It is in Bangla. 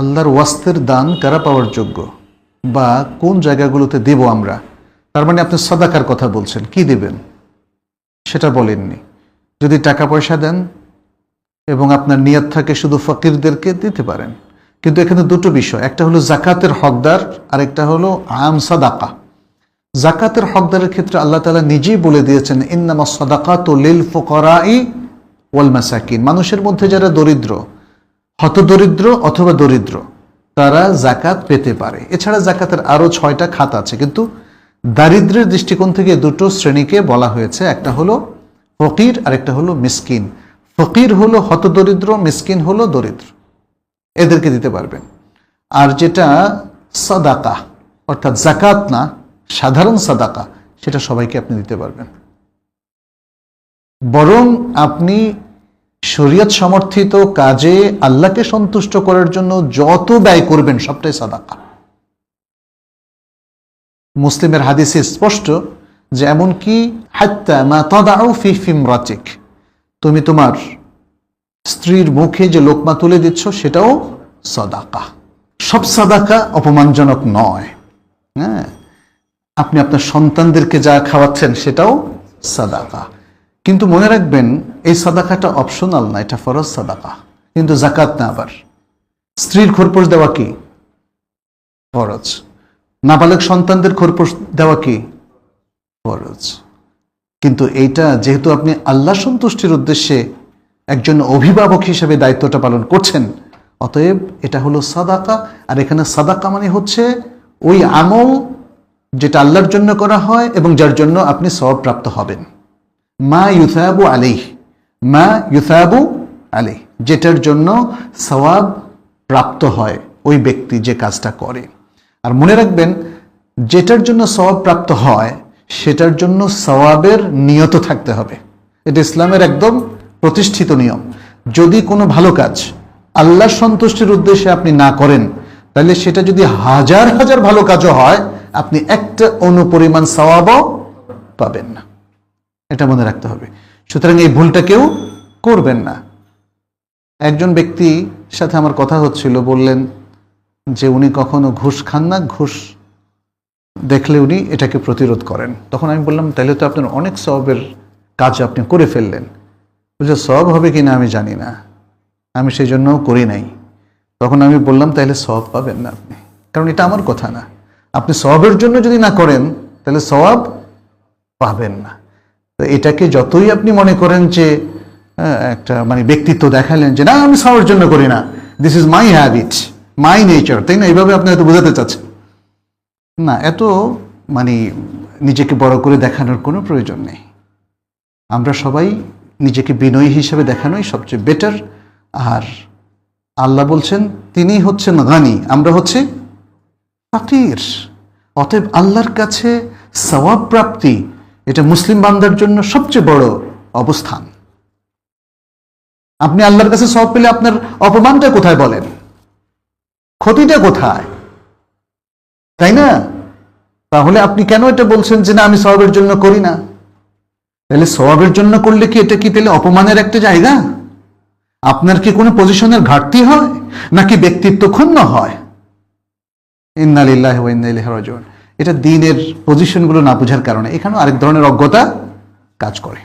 আল্লাহর ওয়াস্তের দান কারা পাওয়ার যোগ্য? বা কোন জায়গাগুলোতে দেব আমরা? তার মানে আপনি সদাকার কথা বলছেন, কি দেবেন? সেটা বলেননি। যদি টাকা পয়সা দেন এবং আপনার নিয়ত থাকে শুধু ফকিরদেরকে, দিতে পারেন। কিন্তু এখানে দুটো বিষয়, একটা হলো জাকাতের হকদার, আরেকটা হলো আম সাদাকা। জাকাতের হকদারের ক্ষেত্রে আল্লাহ তালা নিজেই বলে দিয়েছেন ইন্নামা সদাকাত লিল ফকরাই ওয়াল মাসাকিন। মানুষের মধ্যে যারা দরিদ্র হতদরিদ্র অথবা দরিদ্র, তারা জাকাত পেতে পারে। এছাড়া জাকাতের আরও ছয়টা খাত আছে, কিন্তু দারিদ্রের দৃষ্টিকোণ থেকে দুটো শ্রেণীকে বলা হয়েছে। একটা হলো ফকির আর একটা হলো মিসকিন। ফকির হলো হতদরিদ্র, মিসকিন হলো দরিদ্র। এদেরকে দিতে পারবেন। আর যেটা সাদাকা, অর্থাৎ জাকাত না, সাধারণ সাদাকা, সেটা সবাইকে আপনি দিতে পারবেন। বরং আপনি শরীয়ত সমর্থিত কাজে আল্লাহকে সন্তুষ্ট করার জন্য যত ব্যয় করবেন, সবটাই সাদাকা। মুসলিমের হাদিসে স্পষ্ট যে এমনকি, হাত্তা তুমি তোমার স্ত্রীর মুখে যে লোকমা তুলে দিচ্ছ, সেটাও সদাকা। সব সাদাকা অপমানজনক নয়। হ্যাঁ আপনি আপনার সন্তানদেরকে যা খাওয়াচ্ছেন, সেটাও সাদাকা। কিন্তু মনে রাখবেন, এই সাদাকাটা অপশনাল না, এটা ফরজ সাদাকা। কিন্তু জাকাত না আবার। স্ত্রীর খোরপোশ দেওয়া কি? ফরজ। নাবালক সন্তানদের খোরপোশ দেওয়া কি? ফরজ। কিন্তু এইটা যেহেতু আপনি আল্লাহ সন্তুষ্টির উদ্দেশ্যে একজন অভিভাবক হিসেবে দায়িত্বটা পালন করছেন, অতএব এটা হলো সাদাকা, আর এখানে সাদাকা মানে হচ্ছে ওই আমল যেটা আল্লাহর জন্য করা হয় এবং যার জন্য আপনি সব প্রাপ্ত হবেন। মা ইউথাবু আলিহ মা ইউথাবু আলিহ যেটার জন্য সওয়াব প্রাপ্ত হয় ওই ব্যক্তি যে কাজটা করে। আর মনে রাখবেন, যেটার জন্য সওয়াব প্রাপ্ত হয়, সেটার জন্য সওয়াবের নিয়ত থাকতে হবে। এটা ইসলামের একদম প্রতিষ্ঠিত নিয়ম। যদি কোনো ভালো কাজ আল্লাহ সন্তুষ্টির উদ্দেশ্যে আপনি না করেন, তাহলে সেটা যদি হাজার হাজার ভালো কাজও হয়, আপনি একটা অনুপরিমাণ সওয়াবও পাবেন না। এটা মনে রাখতে হবে। সুতরাং এই ভুলটা কেউ করবেন না। একজন ব্যক্তি সাথে আমার কথা হচ্ছিল, বললেন যে উনি কখনো ঘুষ খান না, ঘুষ দেখলে উনি এটাকে প্রতিরোধ করেন। তখন আমি বললাম, তাহলে তো আপনার অনেক সবের কাজ আপনি করে ফেললেন। বুঝে সব হবে কি না আমি জানি না। আমি সেই জন্য করি নাই। তখন আমি বললাম, তাহলে সব পাবেন না আপনি। কারণ এটা আমার কথা না। আপনি সবের জন্য যদি না করেন, তাহলে সবাব পাবেন না। এটাকে যতই আপনি মনে করেন যে হ্যাঁ, একটা মানে ব্যক্তিত্ব দেখালেন যে না আমি সবার জন্য করি না। This is my habit my nature তাই না? এইভাবে আপনি হয়তো বোঝাতে চাচ্ছেন। না এত মানে নিজেকে বড় করে দেখানোর কোনো প্রয়োজন নেই। আমরা সবাই নিজেকে বিনয়ী হিসেবে দেখানোই সবচেয়ে বেটার আর আল্লাহ বলছেন তিনি হচ্ছেন গানি আমরা হচ্ছে ফাকির। অতএব আল্লাহর কাছে সওয়াব প্রাপ্তি এটা মুসলিম বান্দার জন্য সবচেয়ে বড় অবস্থান। আপনি আল্লাহর কাছে সওয়াব পেলে আপনার অপমানটা কোথায় বলেন? ক্ষতিটা কোথায়? তাই না? তাহলে আপনি কেন এটা বলছেন যে না, আমি সওয়াবের জন্য করি না? তাহলে সওয়াবের জন্য করলে কি এটা কি তাহলে অপমানের একটা জায়গা? আপনার কি কোনো পজিশনের ঘাটতি হয়? নাকি ব্যক্তিত্ব ক্ষুণ্ণ হয়? ইন্নালিল্লাহ ওয়া ইন্না ইলাইহি রাজিউন। এটা দিনের পজিশনগুলো না বোঝার কারণে। এখানেও আরেক ধরনের অজ্ঞতা কাজ করে।